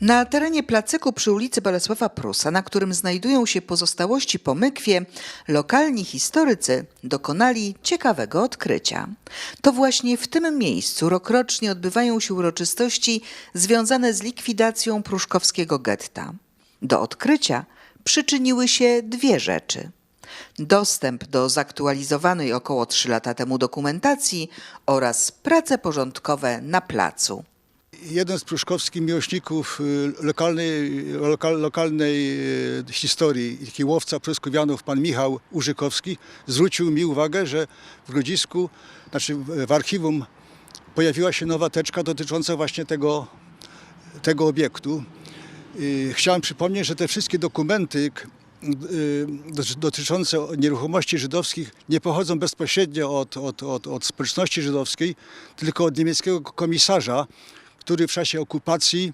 Na terenie placyku przy ulicy Bolesława Prusa, na którym znajdują się pozostałości po mykwie, lokalni historycy dokonali ciekawego odkrycia. To właśnie w tym miejscu rokrocznie odbywają się uroczystości związane z likwidacją pruszkowskiego getta. Do odkrycia przyczyniły się dwie rzeczy. Dostęp do zaktualizowanej około 3 lata temu dokumentacji oraz prace porządkowe na placu. Jeden z pruszkowskich miłośników y, lokalnej, lokal, lokalnej y, historii, taki łowca pruskowianów, pan Michał Urzykowski, zwrócił mi uwagę, że w Grodzisku, znaczy w archiwum pojawiła się nowa teczka dotycząca właśnie tego, tego obiektu. Y, Chciałem przypomnieć, że te wszystkie dokumenty dotyczące nieruchomości żydowskich nie pochodzą bezpośrednio od, od, od, od społeczności żydowskiej, tylko od niemieckiego komisarza, który w czasie okupacji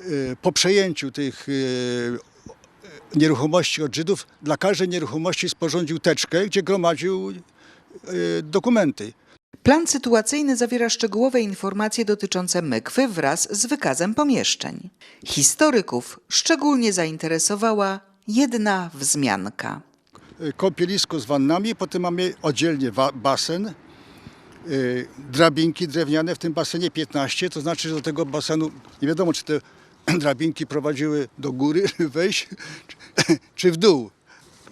y, po przejęciu tych y, nieruchomości od Żydów dla każdej nieruchomości sporządził teczkę, gdzie gromadził y, dokumenty. Plan sytuacyjny zawiera szczegółowe informacje dotyczące mykwy wraz z wykazem pomieszczeń. Historyków szczególnie zainteresowała jedna wzmianka. Kąpielisko z wannami, potem mamy oddzielnie basen, drabinki drewniane, w tym basenie 15, to znaczy, że do tego basenu nie wiadomo, czy te drabinki prowadziły do góry, wejść, czy w dół.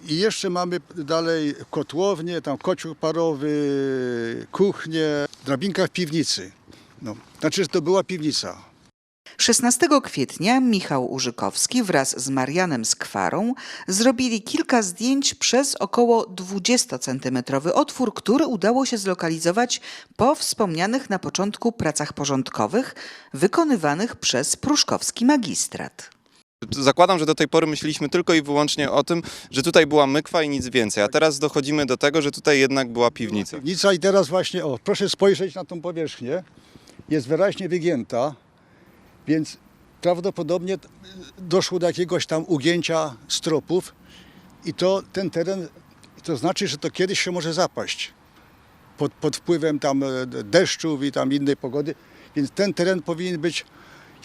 I jeszcze mamy dalej kotłownię, tam kocioł parowy, kuchnię, drabinka w piwnicy. No, znaczy, że to była piwnica. 16 kwietnia Michał Urzykowski wraz z Marianem Skwarą zrobili kilka zdjęć przez około 20-centymetrowy otwór, który udało się zlokalizować po wspomnianych na początku pracach porządkowych wykonywanych przez pruszkowski magistrat. Zakładam, że do tej pory myśleliśmy tylko i wyłącznie o tym, że tutaj była mykwa i nic więcej, a teraz dochodzimy do tego, że tutaj jednak była piwnica. Piwnica i teraz właśnie, o, proszę spojrzeć na tą powierzchnię. Jest wyraźnie wygięta, więc prawdopodobnie doszło do jakiegoś tam ugięcia stropów i to ten teren, to znaczy, że to kiedyś się może zapaść pod, pod wpływem tam e, deszczów i tam innej pogody, więc ten teren powinien być,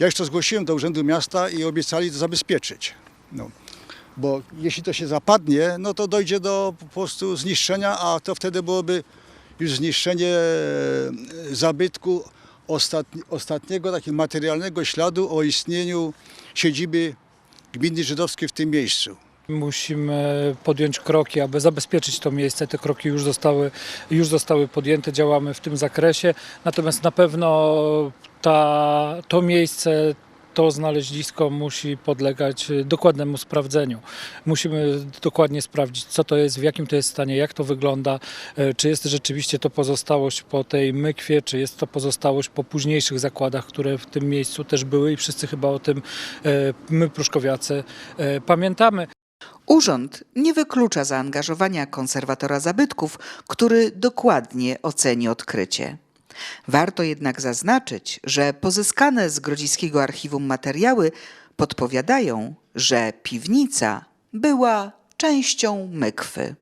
ja już zgłosiłem do Urzędu Miasta i obiecali to zabezpieczyć. No. Bo jeśli to się zapadnie, no to dojdzie do po prostu zniszczenia, a to wtedy byłoby już zniszczenie e, zabytku ostatni, ostatniego takiego materialnego śladu o istnieniu siedziby gminy żydowskiej w tym miejscu. Musimy podjąć kroki, aby zabezpieczyć to miejsce. Te kroki już zostały, już zostały podjęte, działamy w tym zakresie. Natomiast na pewno ta, to miejsce, to znalezisko musi podlegać dokładnemu sprawdzeniu. Musimy dokładnie sprawdzić, co to jest, w jakim to jest stanie, jak to wygląda, e, czy jest rzeczywiście to pozostałość po tej mykwie, czy jest to pozostałość po późniejszych zakładach, które w tym miejscu też były i wszyscy chyba o tym e, my, pruszkowiacy, pamiętamy. Urząd nie wyklucza zaangażowania konserwatora zabytków, który dokładnie oceni odkrycie. Warto jednak zaznaczyć, że pozyskane z grodziskiego archiwum materiały podpowiadają, że piwnica była częścią mykwy.